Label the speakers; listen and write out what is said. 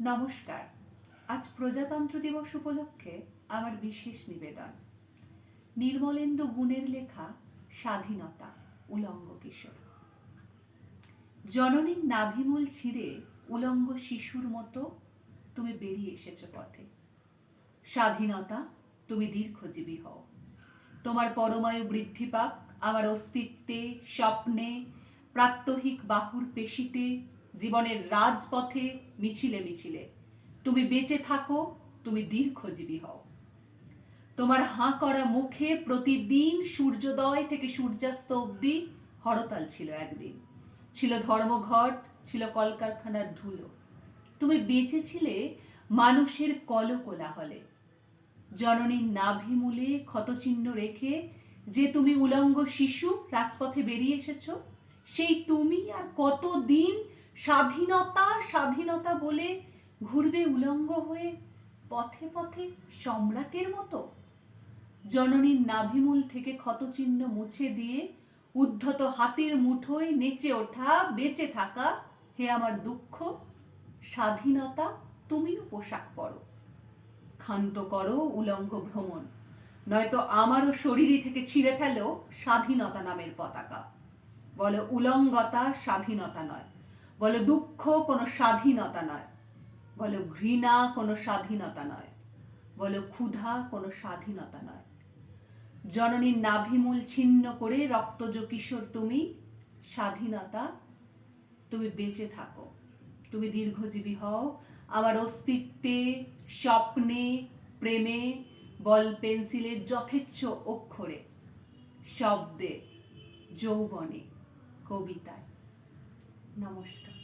Speaker 1: নমস্কার। আজ প্রজাতন্ত্র দিবস উপলক্ষে আমার বিশেষ নিবেদন। নির্মলেন্দু গুণের লেখা স্বাধীনতা, উলঙ্গ কিশোর। জননীর নাভিমূল ছিঁড়ে উলঙ্গ শিশুর মতো তুমি বেরিয়ে এসেছ পথে। স্বাধীনতা, তুমি দীর্ঘজীবী হও। তোমার পরমায়ু বৃদ্ধি পাক আমার অস্তিত্বে, স্বপ্নে, প্রাত্যহিক বাহুর পেশিতে জীবনের রাজপথে মিছিলে মিছিলে। তুমি বেঁচে থাকো, তুমি দীর্ঘজীবী হও। তোমার হাঁ করা মুখে প্রতিদিন সূর্যোদয় থেকে সূর্যাস্ত অবধি হরতাল ছিল একদিন। ছিল ধর্মঘট, ছিল কলকারখানার ধুলো। তুমি বেঁচেছিলে মানুষের কলকোলাহলে। জননীর নাভিমূলে ক্ষতচিহ্ন রেখে যে তুমি উলঙ্গ শিশু রাজপথে বেরিয়ে এসেছ, সেই তুমি আর কতদিন স্বাধীনতা স্বাধীনতা বলে ঘুরবে উলঙ্গ হয়ে পথে পথে সম্রাটের মতো। জননীর নাভিমূল থেকে ক্ষতচিহ্ন মুছে দিয়ে উদ্ধত হাতির মুঠোয় নেচে ওঠা, বেঁচে থাকা হে আমার দুঃখ, স্বাধীনতা তুমিও পোশাক পরো। ক্ষান্ত করো উলঙ্গ ভ্রমণ, নয়তো আমারও শরীরই থেকে ছিঁড়ে ফেলো স্বাধীনতা নামের পতাকা। বলো উলঙ্গতা স্বাধীনতা নয়। বলো দুঃখ কোনো স্বাধীনতা নয়। বলো ঘৃণা কোনো স্বাধীনতা নয়। বলো ক্ষুধা কোনো স্বাধীনতা নয়। জননীর নাভিমূল ছিন্ন করে রক্তজ কিশোর তুমি, স্বাধীনতা, তুমি বেঁচে থাকো। তুমি দীর্ঘজীবী হও। আমার অস্তিত্বে, স্বপ্নে, প্রেমে, বল পেন্সিলের যথেচ্ছ অক্ষরে, শব্দে, যৌবনে, কবিতায়। নমস্কার